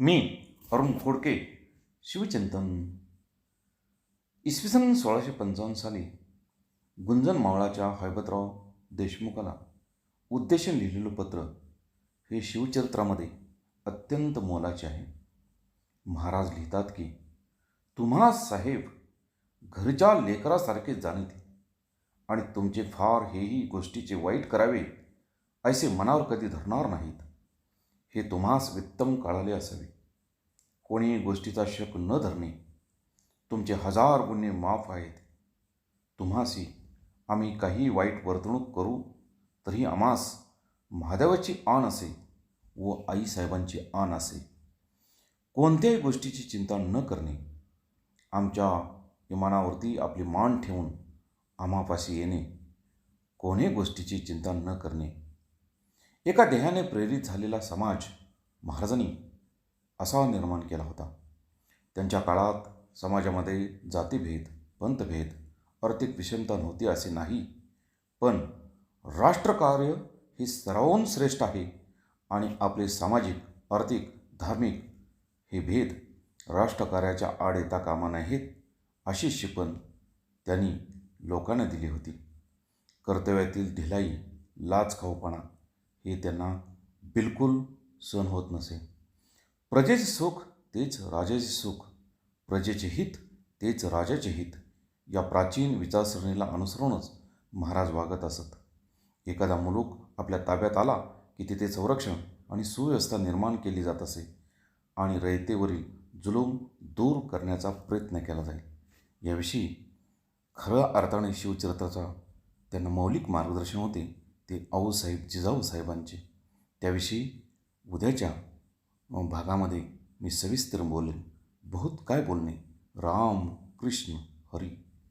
मी अरुण फोडके शिवचिंतन. इसवी सन सोळाशे पंचावन्न साली गुंजन मावळाच्या हैबतराव देशमुखाला उद्देशून लिहिलेलं पत्र हे शिवचरित्रामध्ये अत्यंत मोलाचे आहे. महाराज लिहितात की तुम्हा साहेब घरच्या लेकरासारखे जाणते आणि तुमचे फार हेही गोष्टीचे वाईट करावे असे मनावर कधी धरणार नाहीत. हे तुम्हास वित्तम कळाले असावे. कोणी गोष्टीचा शक न धरणे तुमचे हजार गुन्हे माफ आहेत. तुम्हासी आम्ही काही वाईट वर्तणूक करू तरी आम्हास महादेवाची आण असे व आईसाहेबांची आण असे. कोणत्याही गोष्टीची चिंता न करणे आमच्या विमानावरती आपली मान ठेवून आम्हापाशी येणे कोणी गोष्टीची चिंता न करणे एका देहाने प्रेरित झालेला समाज महाराजांनी असा निर्माण केला होता. त्यांच्या काळात समाजामध्ये जातीभेद पंतभेद आर्थिक विषमता नव्हती असे नाही पण राष्ट्रकार्य हे सर्वांहून श्रेष्ठ आहे आणि आपले सामाजिक आर्थिक धार्मिक हे भेद राष्ट्रकार्याच्या आड येता कामा नाहीत अशी शिकवण त्यांनी लोकांना दिली होती. कर्तव्यातील ढिलाई लाच खाऊपणा हे त्यांना बिलकुल सहन होत नसे. प्रजेचे सुख तेच राजाचे सुख प्रजेचे हित तेच राजाचे हित. या प्राचीन विचारसरणीला अनुसरूनच महाराज वागत असत. एखादा मुलूक आपल्या ताब्यात आला की तिथे संरक्षण आणि सुव्यवस्था निर्माण केली जात असे आणि रयतेवरील जुलूम दूर करण्याचा प्रयत्न केला जाईल. याविषयी खऱ्या अर्थाने शिवचरित्राचा त्यांना मौलिक मार्गदर्शन होते. ते आऊसाहेब जिजाऊ साहेबांचे. त्याविषयी उद्याच्या भागामध्ये मी सविस्तर बोलेन. बहुत काय बोलणे? राम कृष्ण हरी.